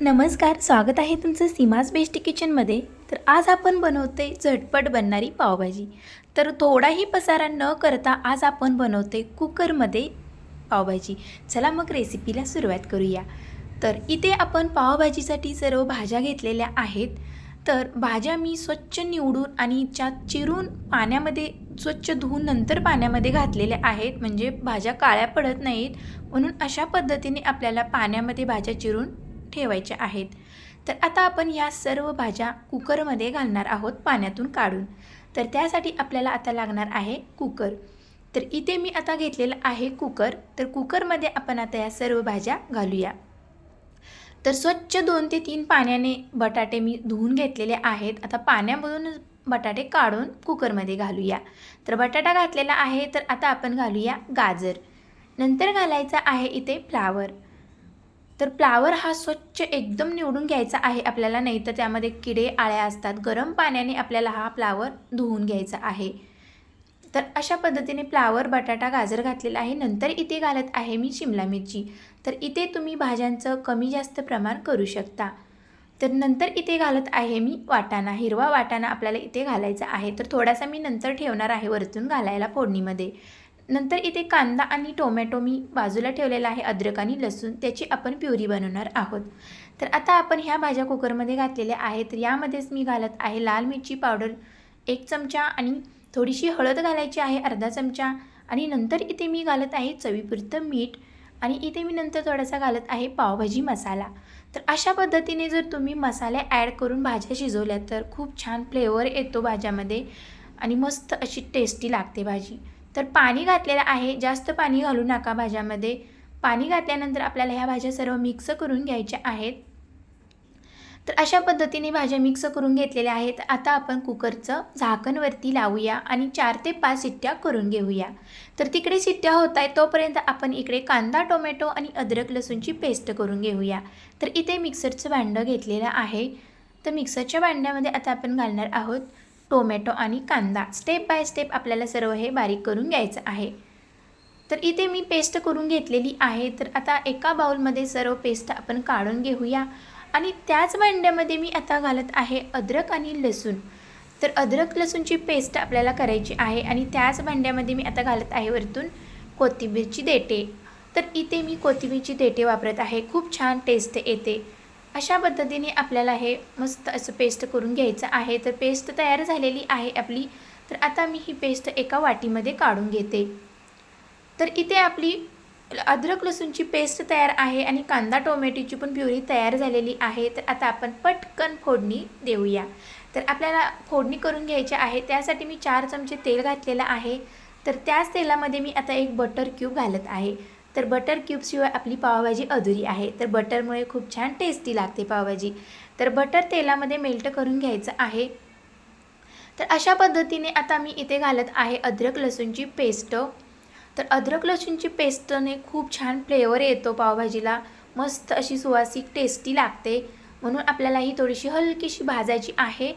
नमस्कार स्वागत आहे तुमचं सीमाज बेस्ट किचनमध्ये तर आज आपण बनवते झटपट बनणारी पावभाजी. तर थोडाही पसारा न करता आज आपण बनवते कुकरमध्ये पावभाजी. चला मग रेसिपीला सुरुवात करूया. तर इथे आपण पावभाजीसाठी सर्व भाज्या घेतलेल्या आहेत. तर भाज्या मी स्वच्छ निवडून आणि त्यात चिरून पाण्यामध्ये स्वच्छ धुवून नंतर पाण्यामध्ये घातलेल्या आहेत. म्हणजे भाज्या काळ्या पडत नाहीत. म्हणून अशा पद्धतीने आपल्याला पाण्यामध्ये भाज्या चिरून ठेवायच्या आहेत. तर आता आपण या सर्व भाज्या कुकरमध्ये घालणार आहोत पाण्यातून काढून. तर त्यासाठी आपल्याला आता लागणार आहे कुकर. तर इथे मी आता घेतलेलं आहे कुकर. तर कुकरमध्ये आपण आता या सर्व भाज्या घालूया. तर स्वच्छ दोन ते तीन पाण्याने बटाटे मी धुवून घेतलेले आहेत. आता पाण्यामधून बटाटे काढून कुकरमध्ये घालूया. तर बटाटा घातलेला आहे. तर आता आपण घालूया गाजर. नंतर घालायचा आहे इथे फ्लावर. तर फ्लावर हा स्वच्छ एकदम निवडून घ्यायचा आहे आपल्याला नाही तर त्यामध्ये किडे आळ्या असतात. गरम पाण्याने आपल्याला हा फ्लावर धुवून घ्यायचा आहे. तर अशा पद्धतीने फ्लावर बटाटा गाजर घातलेला आहे. नंतर इथे घालत आहे मी शिमला मिरची. तर इथे तुम्ही भाज्यांचं कमी जास्त प्रमाण करू शकता. तर नंतर इथे घालत आहे मी वाटाणा. हिरवा वाटाणा आपल्याला इथे घालायचा आहे. तर थोडासा मी नंतर ठेवणार आहे वरतून घालायला फोडणीमध्ये. नंतर इथे कांदा आणि टोमॅटो मी बाजूला ठेवलेला आहे अद्रक आणि लसूण. त्याची आपण प्युरी बनवणार आहोत. तर आता आपण ह्या भाज्या कुकरमध्ये घातलेल्या आहेत. तर यामध्येच मी घालत आहे लाल मिरची पावडर एक चमचा आणि थोडीशी हळद घालायची आहे अर्धा चमचा. आणि नंतर इथे मी घालत आहे चवीपुरतं मीठ आणि इथे मी नंतर थोडासा घालत आहे पावभाजी मसाला. तर अशा पद्धतीने जर तुम्ही मसाले ॲड करून भाज्या शिजवल्या तर खूप छान फ्लेवर येतो भाज्यामध्ये आणि मस्त अशी टेस्टी लागते भाजी. तर पाणी घातलेलं आहे. जास्त पाणी घालू नका भाज्यामध्ये. पाणी घातल्यानंतर आपल्याला ह्या भाज्या सर्व मिक्स करून घ्यायच्या आहेत. तर अशा पद्धतीने भाज्या मिक्स करून घेतलेल्या आहेत. आता आपण कुकरचं झाकणवरती लावूया आणि चार ते पाच सिट्ट्या करून घेऊया. तर तिकडे सिट्ट्या होत आहेत तोपर्यंत आपण इकडे कांदा टोमॅटो आणि अद्रक लसूणची पेस्ट करून घेऊया. तर इथे मिक्सरचं भांडं घेतलेलं आहे. तर मिक्सरच्या भांड्यामध्ये आता आपण घालणार आहोत टोमॅटो आणि कांदा. स्टेप बाय स्टेप आपल्याला सर्व हे बारीक करून घ्यायचं आहे. तर इथे मी पेस्ट करून घेतलेली आहे. तर आता एका बाउलमध्ये सर्व पेस्ट आपण काढून घेऊया. आणि त्याच भांड्यामध्ये मी आता घालत आहे अद्रक आणि लसूण. तर अद्रक लसूणची पेस्ट आपल्याला करायची आहे. आणि त्याच भांड्यामध्ये मी आता घालत आहे वरतून कोथिंबीरची देटे तर इथे मी कोथिंबीरची देटे वापरत आहे. खूप छान टेस्ट येते. अशा पद्धतीने आपल्याला हे मस्त असं पेस्ट करून घ्यायचं आहे. तर पेस्ट तयार झालेली आहे आपली. तर आता मी ही पेस्ट एका वाटीमध्ये काढून घेते. तर इथे आपली अद्रक लसूणची पेस्ट तयार आहे आणि कांदा टोमॅटोची पण प्युरी तयार झालेली आहे. तर आता आपण पटकन फोडणी देऊया. तर आपल्याला फोडणी करून घ्यायची आहे. त्यासाठी मी चार चमचे तेल घातलेलं आहे. तर त्याच तेलामध्ये मी आता एक बटर क्यूब घालत आहे. तर बटर क्यूबशिवाय आपली पावभाजी अधुरी आहे. तर बटरमुळे खूप छान टेस्टी लागते पावभाजी. तर बटर तेलामध्ये मेल्ट करून घ्यायचं आहे. तर अशा पद्धतीने आता मी इथे घालत आहे अद्रक लसूणची पेस्ट तर अद्रक लसूणची पेस्टने खूप छान फ्लेवर येतो पावभाजीला. मस्त अशी सुवासिक टेस्टी लागते. म्हणून आपल्याला ही थोडीशी हलकीशी भाजायची आहे.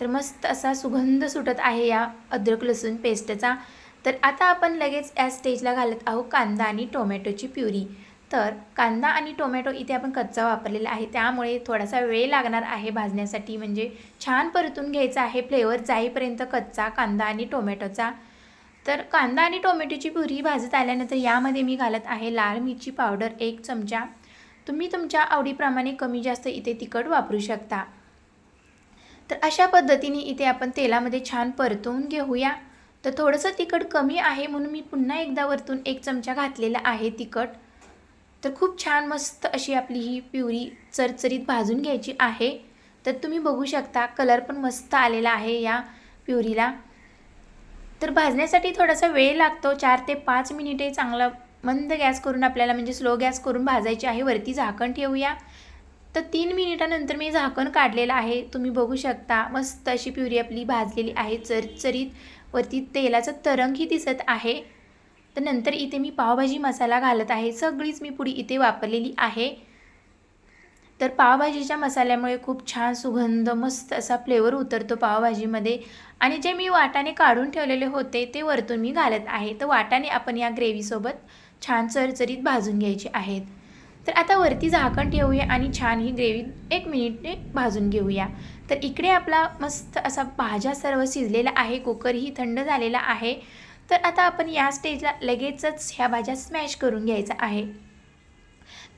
तर मस्त असा सुगंध सुटत आहे या अद्रक लसूण पेस्टचा तर आता आपण लगेच या स्टेजला घालत आहोत कांदा आणि टोमॅटोची प्युरी. तर कांदा आणि टोमॅटो इथे आपण कच्चा वापरलेला आहे. त्यामुळे थोडासा वेळ लागणार आहे भाजण्यासाठी. म्हणजे छान परतून घ्यायचा आहे फ्लेवर जाईपर्यंत कच्चा कांदा आणि टोमॅटोचा. तर कांदा आणि टोमॅटोची पुरी भाजत आल्यानंतर यामध्ये मी घालत आहे लाल मिरची पावडर एक चमचा. तुम्ही तुमच्या आवडीप्रमाणे कमी जास्त इथे तिखट वापरू शकता. तर अशा पद्धतीने इथे आपण तेलामध्ये छान परतवून घेऊया. तर थोडंसं तिखट कमी आहे म्हणून मी पुन्हा एकदा वरतून एक चमचा घातलेला आहे तिखट. तर खूप छान मस्त अशी आपली ही प्युरी चरचरीत भाजून घ्यायची आहे. तर तुम्ही बघू शकता कलर पण मस्त आलेला आहे या प्युरीला. तर भाजण्यासाठी थोडासा वेळ लागतो चार ते पाच मिनिटे चांगला मंद गॅस करून आपल्याला म्हणजे स्लो गॅस करून भाजायची आहे. वरती झाकण ठेवूया. तर तीन मिनिटानंतर मी झाकण काढलेलं आहे. तुम्ही बघू शकता मस्त अशी प्युरी आपली भाजलेली आहे चरचरीत. वरती तेलाचं तरंगही दिसत आहे. तर नंतर इथे मी पावभाजी मसाला घालत आहे. सगळीच मी पुडी इथे वापरलेली आहे. तर पावभाजीच्या मसाल्यामुळे खूप छान सुगंध मस्त असा फ्लेवर उतरतो पावभाजीमध्ये. आणि जे मी वाटाणे काढून ठेवलेले होते ते वरतून मी घालत आहे. तर वाटाणे आपण या ग्रेव्हीसोबत छान चरचरीत भाजून घ्यायचे आहेत. तर आता वरती झाकण ठेवूया आणि छान ही ग्रेव्ही एक मिनिटने भाजून घेऊया. तर इकडे आपला मस्त असा भाज्या सर्व शिजलेला आहे कुकरही थंड झालेला आहे. तर आता आपण या स्टेजला लगेचच ह्या भाज्या स्मॅश करून घ्यायचा आहे.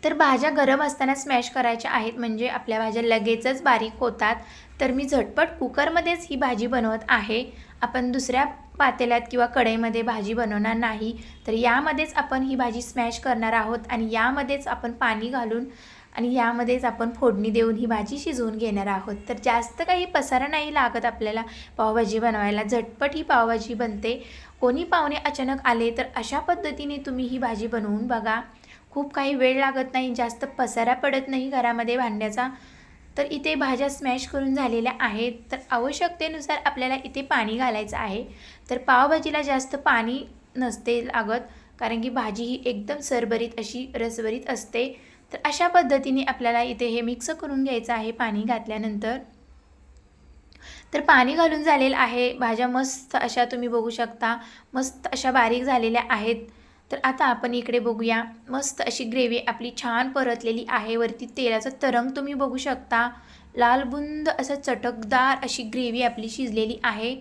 तर भाज्या गरम असताना स्मॅश करायच्या आहेत म्हणजे आपल्या भाज्या लगेचच बारीक होतात. तर मी झटपट कुकरमध्येच ही भाजी बनवत आहे. आपण दुसऱ्या पातेल्यात किंवा कढईमध्ये भाजी बनवणार नाही. तर यामध्येच आपण ही भाजी स्मॅश करणार आहोत आणि यामध्येच आपण पाणी घालून आणि यामध्येच आपण फोडणी देऊन ही भाजी शिजवून घेणार आहोत. तर जास्त काही पसारा नाही लागत आपल्याला पावभाजी बनवायला. झटपट ही पावभाजी बनते. कोणी पाहुणे अचानक आले तर अशा पद्धतीने तुम्ही ही भाजी बनवून बघा. खूप काही वेळ लागत नाही जास्त पसारा पडत नाही घरामध्ये भांड्याचा. तर इथे भाज्या स्मॅश करून झालेल्या आहेत. तर आवश्यकतेनुसार आपल्याला इथे पाणी घालायचं आहे. तर पावभाजीला जास्त पाणी नसते लागत कारण की भाजी ही एकदम सरभरीत अशी रसभरीत असते. तर अशा पद्धतीने आपल्याला इथे हे मिक्स करून घ्यायचं आहे पाणी घातल्यानंतर. तर पाणी घालून झालेलं आहे. भाज्या मस्त अशा तुम्ही बघू शकता. मस्त अशा बारीक झालेल्या आहेत. तर आता आपण इकडे बघूया. मस्त अशी ग्रेव्ही आपली छान परतलेली आहे. वरती तेलाचा तरंग तुम्ही बघू शकता. लाल बुंद असं चटकदार अशी ग्रेव्ही आपली शिजलेली आहे.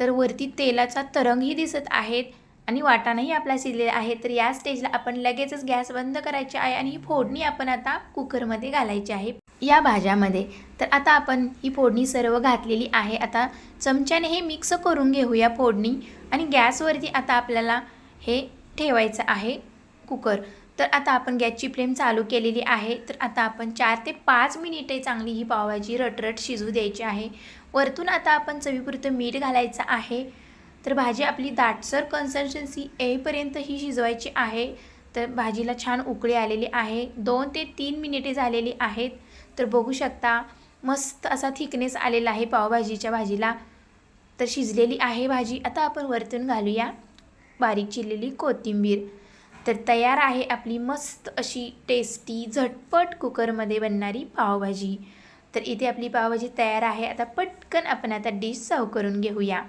तर वरती तेलाचा तरंगही दिसत आहेत. आणि वाटाणाही आपला शिजलेला आहे तर या स्टेजला आपण लगेचच गॅस बंद करायची आहे आणि ही फोडणी आपण आता कुकरमध्ये घालायची आहे. या भाज्यामध्ये तर आता आपण ही फोडणी सर्व घातलेली आहे. आता चमच्याने हे मिक्स करून घेऊया फोडणी आणि गॅसवरती आता आपल्याला हे ठेवायचं आहे कुकर. तर आता आपण गॅसची फ्लेम चालू केलेली आहे. तर आता आपण चार ते पाच मिनिटे चांगली ही पावभाजी रटरट शिजू द्यायची आहे. वरतून आता आपण चवीपुरतं मीठ घालायचं आहे. तर भाजी आपली दाटसर कन्सिस्टन्सी येईपर्यंत ही शिजवायची आहे. तर भाजीला छान उकळी आलेली आहे. दोन ते तीन मिनिटे झालेली आहेत. तर बघू शकता मस्त असा थिकनेस आलेला आहे पावभाजीच्या भाजीला. तर शिजलेली आहे भाजी. आता आपण वरतून घालूया बारीक चिरलेली कोथिंबीर. तर तयार आहे आपली मस्त अशी टेस्टी झटपट कुकरमध्ये बनणारी पावभाजी. तर इथे आपली पावभाजी तयार आहे. आता पटकन आपण आता डिश सर्व करून घेऊया.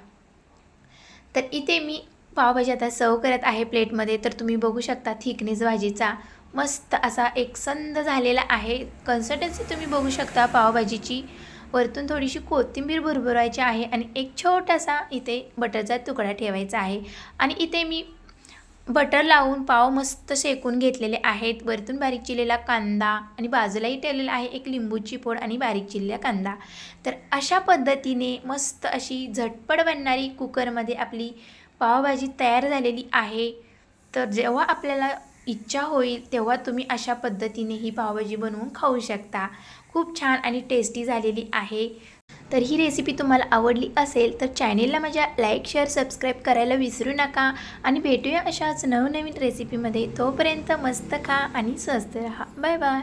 तर इथे मी पावभाजी आता सर्व करत आहे प्लेटमध्ये. तर तुम्ही बघू शकता थिकनेस भाजीचा. मस्त असा एक संद झालेला आहे. कन्सिस्टन्सी तुम्ही बघू शकता पावभाजीची. वरतून थोडीशी कोथिंबीर भुरभुरायची आहे आणि एक छोटासा इथे बटरचा तुकडा ठेवायचा आहे. आणि इथे मी बटर लावून पाव मस्त शेकून घेतलेले आहेत. वरतून बारीक चिरलेला कांदा आणि बाजूलाही ठेवलेला आहे एक लिंबूची फोड आणि बारीक चिरलेला कांदा. तर अशा पद्धतीने मस्त अशी झटपट बनणारी कुकरमध्ये आपली पावभाजी तयार झालेली आहे. तर जेव्हा आपल्याला इच्छा होईल तेव्हा तुम्ही अशा पद्धतीने ही पावभाजी बनवून खाऊ शकता. खूप छान आणि टेस्टी झालेली आहे. तर ही रेसिपी तुम्हाला आवडली असेल तर चॅनेलला माझ्या लाईक शेअर सबस्क्राईब करायला विसरू नका आणि भेटूया अशाच नवनवीन रेसिपीमध्ये तोपर्यंत मस्त खा आणि स्वस्त रहा. Bye bye